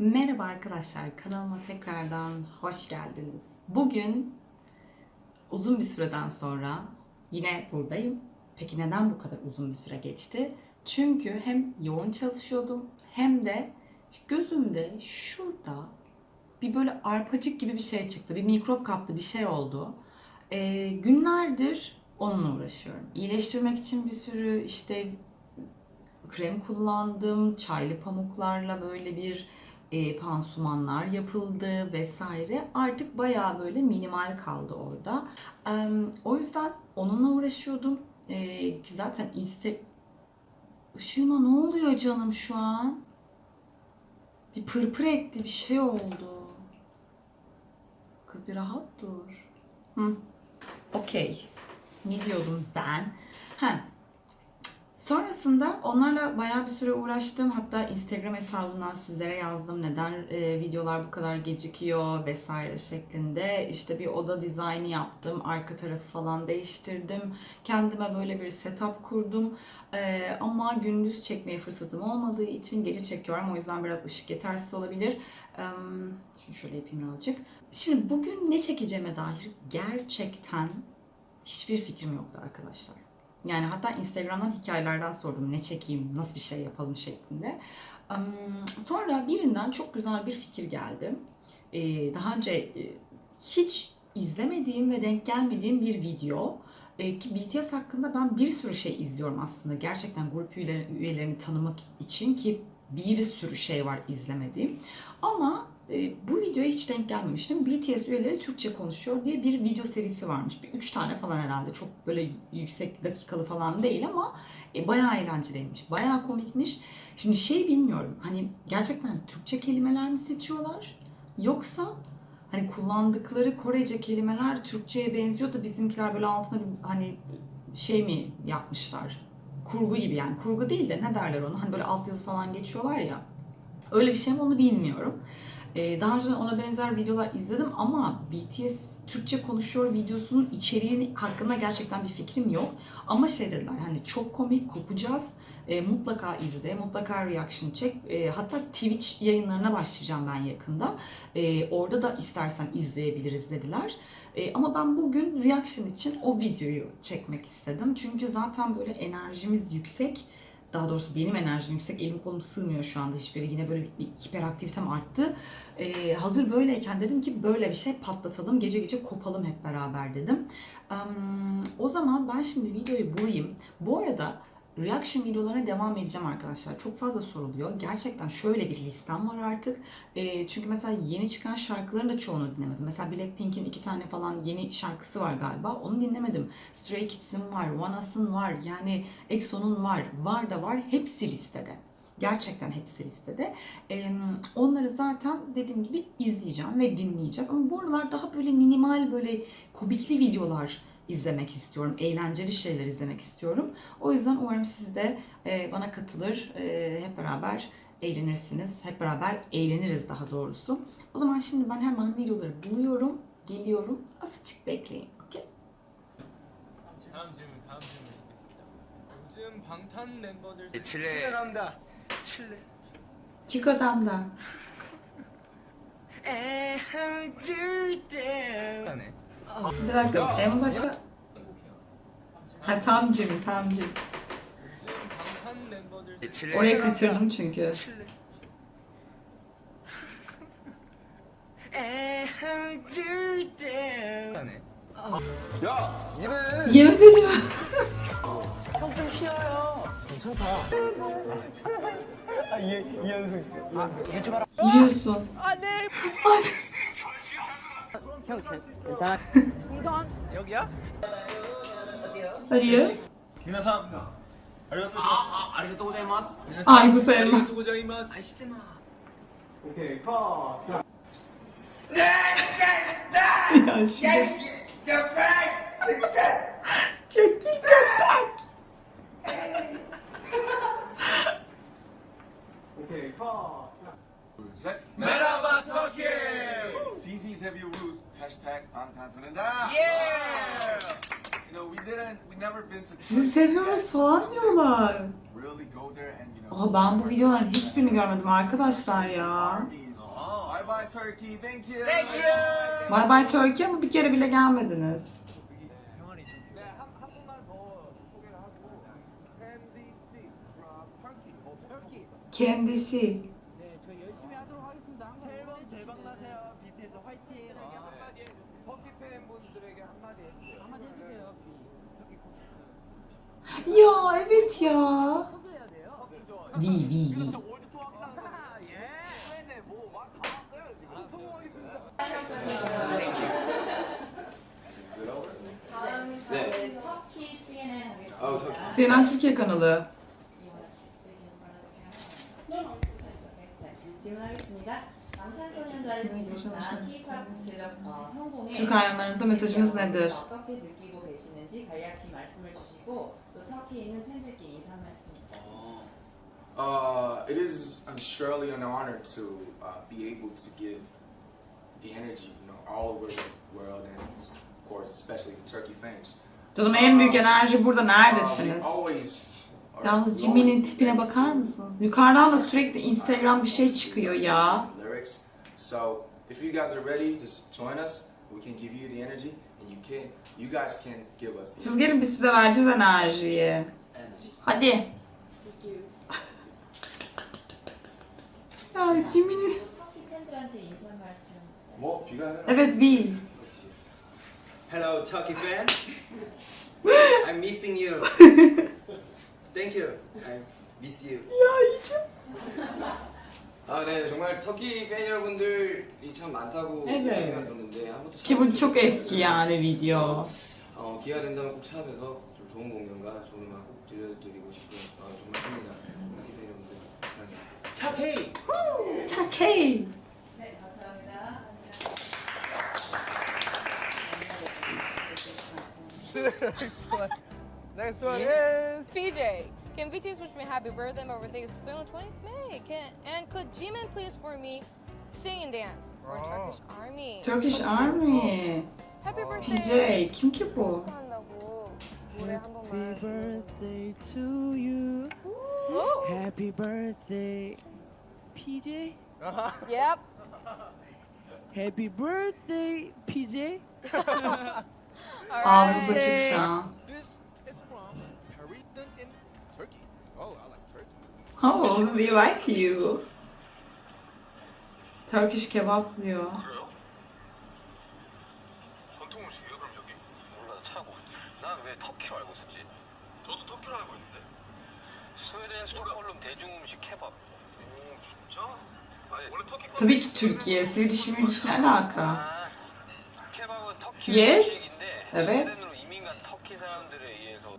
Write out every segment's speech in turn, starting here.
Merhaba arkadaşlar, kanalıma tekrardan hoş geldiniz. Bugün uzun bir süreden sonra yine buradayım. Peki neden bu kadar uzun bir süre geçti? Çünkü hem yoğun çalışıyordum hem de gözümde şurada bir böyle arpacık gibi bir şey çıktı. Bir mikrop kaplı bir şey oldu. Ee, günlerdir onunla uğraşıyorum. İyileştirmek için bir sürü işte krem kullandım. Çaylı pamuklarla böyle bir e, pansumanlar yapıldı vesaire. Artık bayağı böyle minimal kaldı orada. Em, o yüzden onunla uğraşıyordum. E, ki zaten iste... Işığıma ne oluyor canım şu an? Bir pırpır etti, bir şey oldu. Kız bir rahat dur. Hı. Okey. Ne diyordum ben? Ha, Sonrasında onlarla bayağı bir süre uğraştım. Hatta Instagram hesabından sizlere yazdım neden e, videolar bu kadar gecikiyor vesaire şeklinde. İşte bir oda dizaynı yaptım. Arka tarafı falan değiştirdim. Kendime böyle bir setup kurdum. E, ama gündüz çekmeye fırsatım olmadığı için gece çekiyorum. O yüzden biraz ışık yetersiz olabilir. E, şunu şöyle yapayım birazcık. Şimdi bugün ne çekeceğime dair gerçekten hiçbir fikrim yoktu arkadaşlar. Yani hatta Instagram'dan hikayelerden sordum ne çekeyim, nasıl bir şey yapalım şeklinde. Sonra birinden çok güzel bir fikir geldi. Ee, Daha önce e, hiç izlemediğim ve denk gelmediğim bir video. Ee, Ki BTS hakkında ben bir sürü şey izliyorum aslında. Gerçekten grup üyeleri- üyelerini tanımak için ki bir sürü şey var izlemediğim. Ama bu videoya hiç denk gelmemiştim. BTS üyeleri Türkçe konuşuyor diye bir video serisi varmış. Bir üç tane falan herhalde. Çok böyle yüksek dakikalı falan değil ama e, bayağı eğlenceliymiş. Bayağı komikmiş. Şimdi şey bilmiyorum. Hani gerçekten Türkçe kelimeler mi seçiyorlar? Yoksa hani kullandıkları Korece kelimeler Türkçe'ye benziyor da bizimkiler böyle altına bir hani şey mi yapmışlar? Kurgu gibi yani. Kurgu değil de ne derler onu? Hani böyle altyazı falan geçiyorlar ya. Öyle bir şey mi onu bilmiyorum. Ee, daha önce ona benzer videolar izledim ama BTS Türkçe konuşuyor videosunun içeriğini hakkında gerçekten bir fikrim yok. Ama şey dediler hani çok komik kopacağız. Ee, mutlaka izle, mutlaka reaction çek. Ee, hatta Twitch yayınlarına başlayacağım ben yakında. Ee, orada da istersen izleyebiliriz dediler. Ee, ama ben bugün reaction için o videoyu çekmek istedim. Çünkü zaten böyle enerjimiz yüksek daha doğrusu benim enerjim yüksek, elim kolum sığmıyor şu anda hiçbiri. Yine böyle bir, hiperaktivitem arttı. Ee, hazır böyleyken dedim ki böyle bir şey patlatalım, gece gece kopalım hep beraber dedim. Am, o zaman ben şimdi videoyu bulayım. Bu arada reaction videolarına devam edeceğim arkadaşlar. Çok fazla soruluyor. Gerçekten şöyle bir listem var artık. Ee, çünkü mesela yeni çıkan şarkıların da çoğunu dinlemedim. Mesela Blackpink'in iki tane falan yeni şarkısı var galiba. Onu dinlemedim. Stray Kids'in var, ONEUS'ın var. Yani EXO'nun var. Var da var. Hepsi listede. Gerçekten hepsi listede. Ee, onları zaten dediğim gibi izleyeceğim ve dinleyeceğiz. Ama bu aralar daha böyle minimal böyle komikli videolar izlemek istiyorum. Eğlenceli şeyler izlemek istiyorum. O yüzden umarım siz de e, bana katılır. e, hep beraber eğlenirsiniz. Hep beraber eğleniriz daha doğrusu. O zaman şimdi ben hemen videoları buluyorum. Geliyorum. Azıcık bekleyin. Okey? 다음 질문 다음 질문 있겠습니다. 요즘 방탄 멤버들 네, 사이 칠레. 간다. 칠레. Çiko'damdan. 하네. Bir dakika. En 어, 들어갈게. 엠버셔. 아 다음 집 다음 집. 올해 그 질문 중계. 야, 이래. 얘네들 형좀 쉬어요. 괜찮다. 아, 이, 연습. 아, 유튜브 이해했어. 아, 네. 아, 네. 형 괜찮아? 풍선 여기야? 어디요? 김나상 아, 아리가또 고자이마스. 아, 이거 진짜 엠마. 아리가또 고자이마스. 아시테마. 오케이, 컷. 야, 씨. Chicken back. 오케이, 컷. 메라바 터키. CZ's heavy rules. hashtag Pantasmanında. Yeah! You know, we didn't, we never been to... Sizi seviyoruz falan diyorlar. Really go there and, you know, Oha ben bu videoların hiçbirini görmedim arkadaşlar ya. Oh, I buy turkey, thank you. Thank you. Bye bye Turkey ama bir kere bile gelmediniz. Kendisi. Ya evet ya. Değil değil değil. CNN Türkiye kanalı. Türk hayranlarınıza mesajınız nedir? 어떻게 느끼고 계시는지 간략히 말씀을 주시고 또 터키에 있는 팬들께 인사 말씀. Uh, it is um, surely an honor to uh, be able to give the energy, you know, all over the world and of course, especially the Turkey fans. Canım en büyük enerji burada Uh, neredesiniz? we always are- Yalnız we Jimmy'nin always tipine bring bakar to mısınız? Yukarıdan da sürekli Instagram bir şey çıkıyor ya. Lyrics. So if you guys are ready, just join us. We can give you the energy, and you can, you guys can give us the Siz gelin biz size vereceğiz enerjiyi. energy. Hadi. Ya Jimmy'nin... 터키 팬들한테 인사 말씀. Well, you guys. Evet vi. Hello, Turkey fan. I'm missing you. Thank you. I miss you. Ya yiyeceğim. 아, 네, 정말 터키 팬 여러분들이 참 많다고 네, 네. 얘기가 들었는데 한 번도 bu çok eski yani video. 어, 기회가 된다면 꼭 찾아뵈서 좀 좋은 공연과 좋은 음악 꼭 들려드리고 싶고요. 아, 정말 팬입니다. 터키 팬 여러분들 사랑합니다. 착해. Takey. 네, 감사합니다. Next one is PJ, can BTS wish me happy birthday? My birthday is soon, 20th May. Can and could Jimin please for me sing and dance or Turkish Army? Turkish Army. Happy birthday. PJ. Kim ki bu? 축하한다고 노래 한 번만. Happy birthday to you. 오! Happy birthday, PJ. Yep. Happy birthday, PJ. Ağzımız Alright. açık şu an. Oh, I like Turkey. Oh, we like you. Turkish kebap diyor. 전통 음식이에요, 그럼 여기? 몰라 차고 난 왜 터키로 알고 있었지? 저도 터키로 알고 있는데. 스웨덴 스톡홀름 대중음식 케밥 오, 진짜? 아니, 원래 터키 거 Tabii ki Türkiye. Swedish Swedish ne alaka? 아 케밥은 터키 Yes. 음식인데. 스웨덴으로 이민 간 터키 사람들에 의해서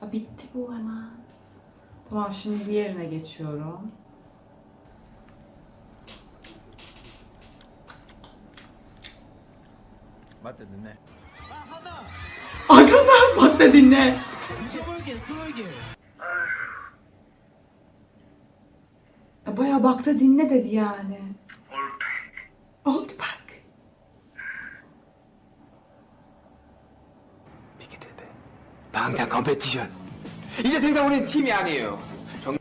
Ha, bitti bu hemen. Tamam şimdi diğerine geçiyorum. Bak dedin ne? Arkandan bak dedin ne? Baya bak da dinle dedi yani. Oldu bak. Peki dedi. Ben de kabetiyor. 이제 더 이상 우리 팀이 아니에요. 정...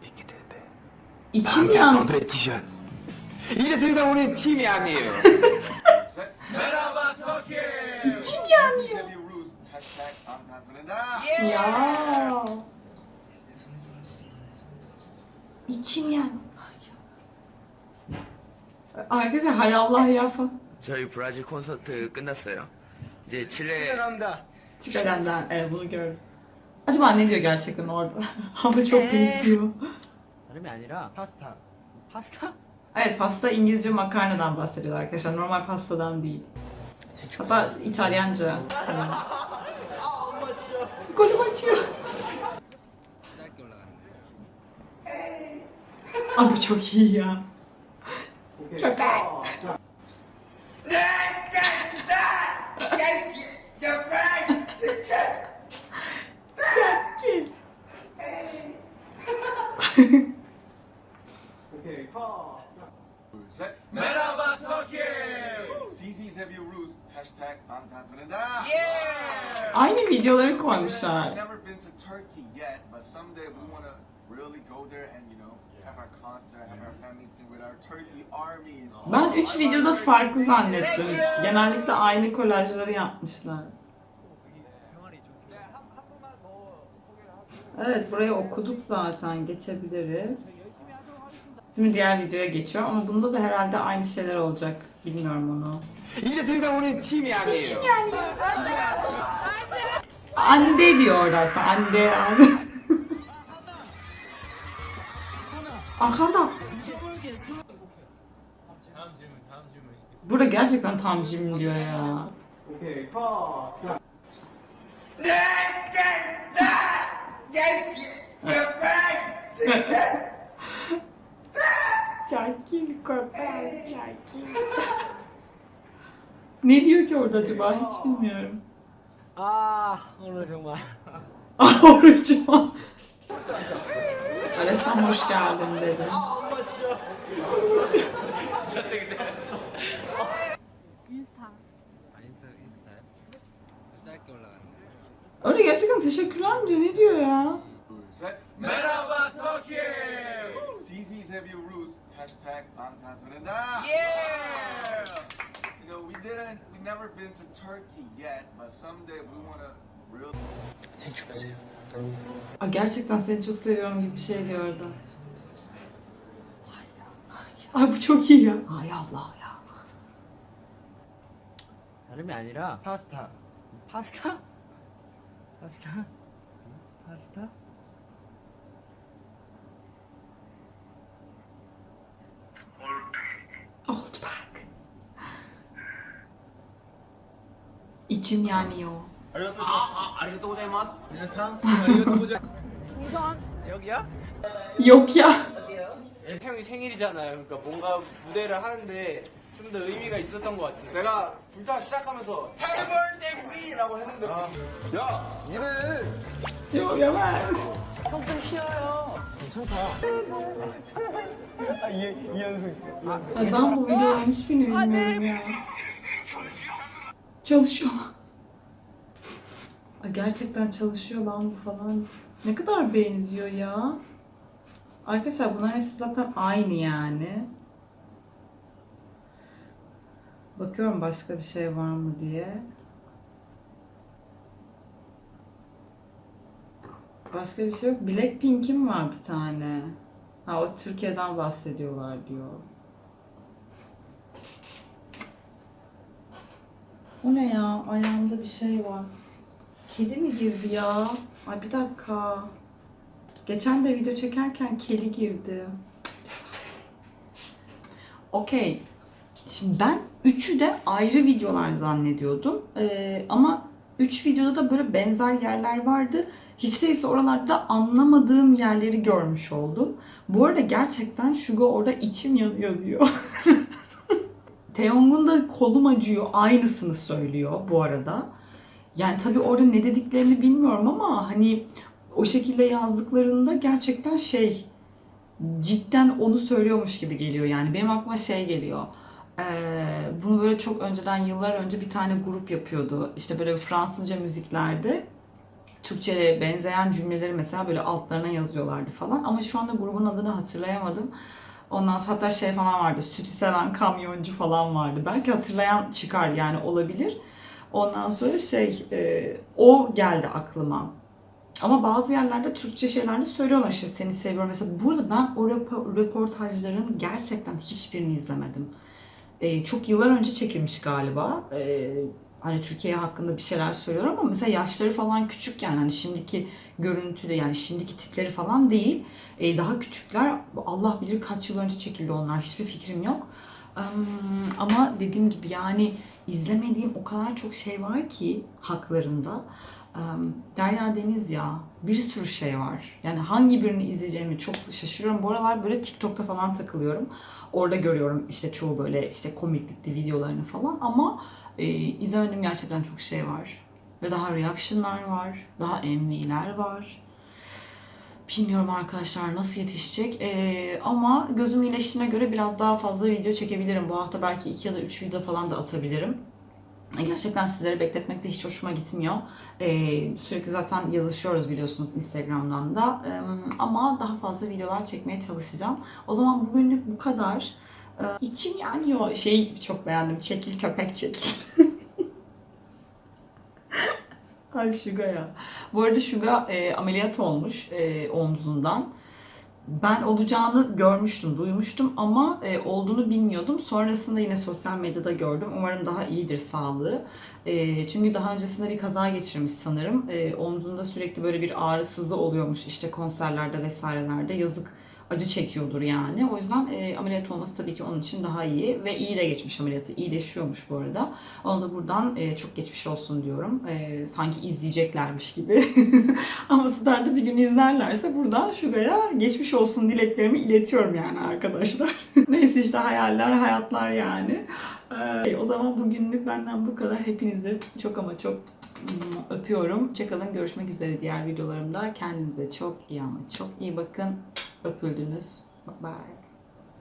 빅키 대대. 이 침량. 방패 티셔츠. 이제 더 이상 우리 팀이 아니에요. 이 침이 아니에요. 야. 이 침이 아니. 아, 그치, 하야, 알라 하야, 파. 저희 브라질 콘서트 끝났어요. 이제 칠레 축하한다. 에, 물결. Acaba ne diyor gerçekten orada? Ama çok benziyor. 다름이 아니라 파스타. 파스타? Evet pasta İngilizce makarnadan bahsediyorlar arkadaşlar. Normal pastadan değil. Hatta İtalyanca sanırım. Golüm açıyor. 짧게 올라가는 Aa bu çok iyi ya. Çok iyi. Merhaba Tokyo! Aynı videoları koymuşlar. Ben 3 videoda farklı zannettim. Genellikle aynı kolajları yapmışlar. Evet burayı okuduk zaten geçebiliriz. Şimdi diğer videoya geçiyor ama bunda da herhalde aynı şeyler olacak. Bilmiyorum onu. İşte bizden onun tim yani. İçim yani. Ande diyor orası. Ande. Ande. Arkanda. Burada gerçekten tam Jim diyor ya. Çakil köpek, çakil. ne diyor ki orada acaba? Hiç bilmiyorum. Ah, orucum var. Ah, orucum var. Resmen hoş geldin dedi. Ah, diyor ne diyor ya? Set. Merhaba Turkey! CZ's Heavy Roots, hashtag 방탄소년단. Yeah! You know, we didn't, we never been to Turkey yet, but someday we wanna real. Aa, gerçekten seni çok seviyorum gibi bir şey diyor orada. Ay bu çok iyi ya. Ay Allah ya. 다름이 아니라 파스타 파스타? 파스타? 파스타? Old back. 고자이마스 안녕하세요 여기야? 형이 생일이잖아요. 그러니까 뭔가 무대를 하는데 좀 더 의미가 있었던 것 같아요. 제가 불타 시작하면서 Happy Birthday We라고 했는데 Yok yemez. Ay ben bu videoların hiçbirini bilmiyorum ya. Çalışıyor. Ay gerçekten çalışıyor lan bu falan. Ne kadar benziyor ya. Arkadaşlar bunların hepsi zaten aynı yani. Bakıyorum başka bir şey var mı diye. Başka bir şey yok. Blackpink'in var bir tane. Ha o Türkiye'den bahsediyorlar diyor. O ne ya? Ayağımda bir şey var. Kedi mi girdi ya? Ay bir dakika. Geçen de video çekerken kedi girdi. Okey. Şimdi ben üçü de ayrı videolar zannediyordum. Ee, ama üç videoda da böyle benzer yerler vardı. Hiç değilse oralarda da anlamadığım yerleri görmüş oldum. Bu arada gerçekten Şugo orada içim yanıyor diyor. Taeyong'un da kolum acıyor aynısını söylüyor bu arada. Yani tabii orada ne dediklerini bilmiyorum ama hani o şekilde yazdıklarında gerçekten şey cidden onu söylüyormuş gibi geliyor yani. Benim aklıma şey geliyor. Ee, bunu böyle çok önceden yıllar önce bir tane grup yapıyordu. İşte böyle Fransızca müziklerde Türkçe'ye benzeyen cümleleri mesela böyle altlarına yazıyorlardı falan. Ama şu anda grubun adını hatırlayamadım. Ondan sonra hatta şey falan vardı. Sütü seven kamyoncu falan vardı. Belki hatırlayan çıkar yani olabilir. Ondan sonra şey e, o geldi aklıma. Ama bazı yerlerde Türkçe şeyler de söylüyorlar işte seni seviyorum. Mesela burada ben o röpo- röportajların gerçekten hiçbirini izlemedim. Ee, çok yıllar önce çekilmiş galiba. Ee, hani Türkiye hakkında bir şeyler söylüyor ama mesela yaşları falan küçük yani hani şimdiki görüntüde yani şimdiki tipleri falan değil. Ee, daha küçükler Allah bilir kaç yıl önce çekildi onlar hiçbir fikrim yok. Em, ama dediğim gibi yani izlemediğim o kadar çok şey var ki haklarında. Em, Derya Deniz ya bir sürü şey var. Yani hangi birini izleyeceğimi çok şaşırıyorum. Bu aralar böyle TikTok'ta falan takılıyorum. Orada görüyorum işte çoğu böyle işte komiklikli videolarını falan ama e, izlemediğim gerçekten çok şey var. Ve daha reaction'lar var, daha MV'ler var. Bilmiyorum arkadaşlar nasıl yetişecek Ee, ama gözüm iyileştiğine göre biraz daha fazla video çekebilirim. Bu hafta belki 2 ya da 3 video falan da atabilirim. Gerçekten sizleri bekletmek de hiç hoşuma gitmiyor. Ee, sürekli zaten yazışıyoruz biliyorsunuz Instagram'dan da. Ee, ama daha fazla videolar çekmeye çalışacağım. O zaman bugünlük bu kadar. Ee, içim yanıyor. Şeyi çok beğendim. Çekil köpek çekil. Ay Şuga ya. Bu arada Şuga e, ameliyat olmuş e, omzundan. Ben olacağını görmüştüm, duymuştum ama e, olduğunu bilmiyordum. Sonrasında yine sosyal medyada gördüm. Umarım daha iyidir sağlığı. E, çünkü daha öncesinde bir kaza geçirmiş sanırım. E, omzunda sürekli böyle bir ağrı sızı oluyormuş işte konserlerde vesairelerde. Yazık acı çekiyordur yani. O yüzden e, ameliyat olması tabii ki onun için daha iyi ve iyi de geçmiş ameliyatı. İyileşiyormuş bu arada. Ona da buradan e, çok geçmiş olsun diyorum. E, sanki izleyeceklermiş gibi. Ama tutar da bir gün izlerlerse buradan Şuga'ya geçmiş olsun dileklerimi iletiyorum yani arkadaşlar. Neyse işte hayaller, hayatlar yani. E, o zaman bugünlük benden bu kadar. Hepinizi çok ama çok öpüyorum. Çakalın görüşmek üzere diğer videolarımda. Kendinize çok iyi ama çok iyi bakın. Öpüldünüz. Bye.